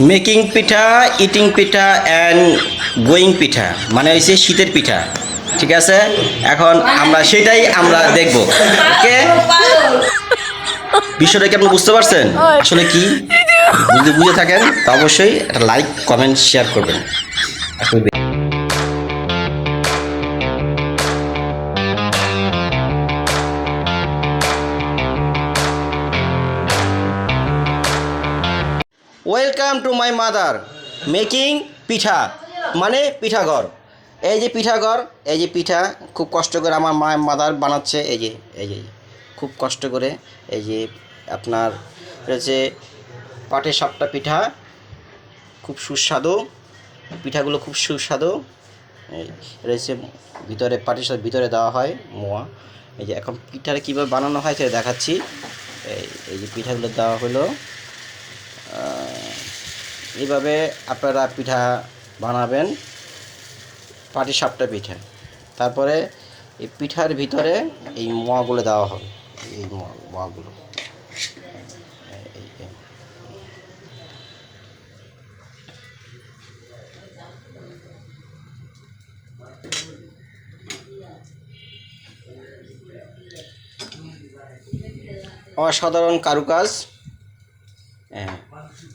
Making pitha eating pitha and going pitha মানে হয়েছে শীতের পিঠা। ঠিক আছে? এখন আমরা সেটাই আমরা দেখব। ওকে? বিষয়টা কি আপনি বুঝতে পারছেন? আসলে কি? যদি বুঝে থাকেন তো অবশ্যই একটা লাইক কমেন্ট শেয়ার করবেন। আসলে welcome to my mother making pitha মানে পিঠাঘর। এই যে পিঠাঘর, এই যে পিঠা, খুব কষ্ট করে আমার মা মাদার বানাচ্ছে, এই যে এই যে, খুব কষ্ট করে, এই যে আপনার রয়েছে পাটের সাপটা পিঠা, খুব সুস্বাদু, পিঠাগুলো খুব সুস্বাদু। রয়েছে, ভিতরে পাটির সাথে ভিতরে দেওয়া হয় মোয়া। এই যে এখন পিঠাটা কীভাবে বানানো হয় সেটা দেখাচ্ছি। এই যে পিঠাগুলো দেওয়া হলো। এইভাবে আপনারা পিঠা বানাবেন পাটি সাপটা পিঠা। তারপরে এই পিঠার ভিতরে এই মোয়াগুলো দেওয়া হবে। এই মোয়াগুলো। অসাধারণ কারুকাজ। হ্যাঁ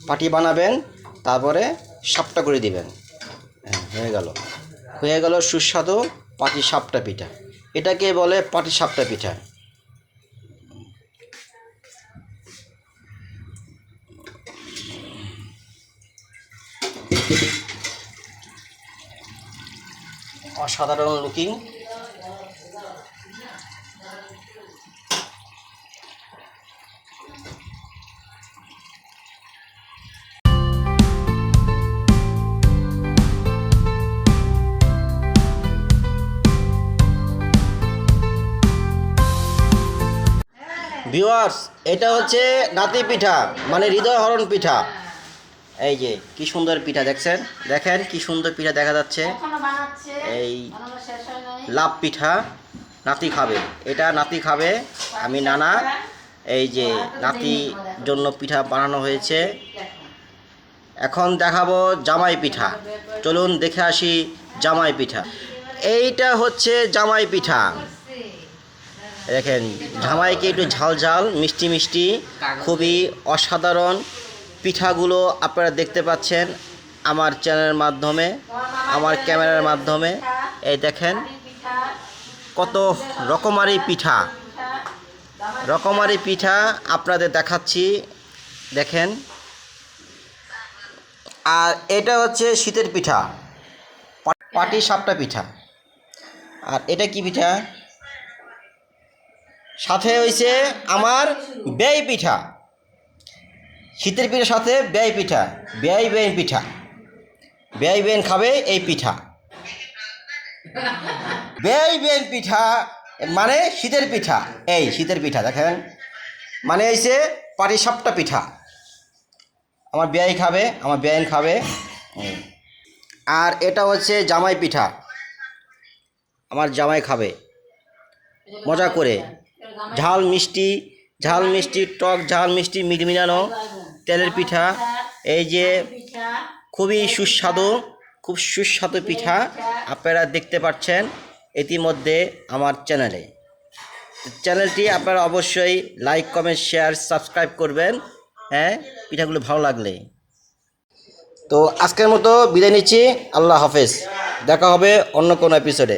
পাটি বানাবেন, তারপরে সাপটা করে দিবেন। হ্যাঁ হয়ে গেল। হয়ে গেল সুস্বাদু পাটি সাপটা পিঠা। এটাকে বলে পাটি সাপটা পিঠা। অসাধারণ লুকিং ভিউয়ার্স এটা হচ্ছে নাতি পিঠা মানে হৃদয় হরণ পিঠা। এই যে কি সুন্দর পিঠা দেখছেন? দেখেন কি সুন্দর পিঠা দেখা যাচ্ছে। এই লাভ পিঠা নাতি খাবে। এটা নাতি খাবে আমি নানা। এই যে নাতি জন্য পিঠা বানানো হয়েছে। এখন দেখাবো জামাই পিঠা। চলুন দেখে আসি জামাই পিঠা। এইটা হচ্ছে জামাই পিঠা। দেখেন জামাইকে একটু ঝাল ঝাল মিষ্টি মিষ্টি, খুবই অসাধারণ পিঠাগুলো আপনারা দেখতে পাচ্ছেন আমার চ্যানেলের মাধ্যমে, আমার ক্যামেরার মাধ্যমে। এই দেখেন, কত রকমারি পিঠা। রকমারি পিঠা আপনাদের দেখাচ্ছি, দেখেন। আর এটা হচ্ছে শীতের পিঠা পাটি সাপটা পিঠা। আর এটা কি পিঠা? সাথে হয়েছে আমার ব্যয় পিঠা। শীতের পিঠার সাথে ব্যয় পিঠা ব্যয় বেন পিঠা। ব্যয় বেন খাবে এই পিঠা। ব্যয় বেন পিঠা মানে শীতের পিঠা। এই শীতের পিঠা দেখেন। মানে হয়েছে পাটি সাপটা পিঠা। আমার ব্যয় খাবে, আমার ব্যয়ন খাবে। আর এটা হচ্ছে জামাই পিঠা। আমার জামাই খাবে। মজা করে। ঝাল মিষ্টি ঝাল মিষ্টি টক ঝাল মিষ্টি মিটমিলানো তেলের পিঠা এই যে খুবই সুস্বাদু খুব সুস্বাদু পিঠা। আপনারা দেখতে পাচ্ছেন ইতিমধ্যে আমার চ্যানেলে। চ্যানেলটি আপনারা অবশ্যই লাইক কমেন্ট শেয়ার সাবস্ক্রাইব করবেন হ্যাঁ? পিঠাগুলো ভালো লাগলে। তো আজকের মতো বিদায় নিচ্ছি। আল্লাহ হাফেজ। দেখা হবে অন্য কোনো এপিসোডে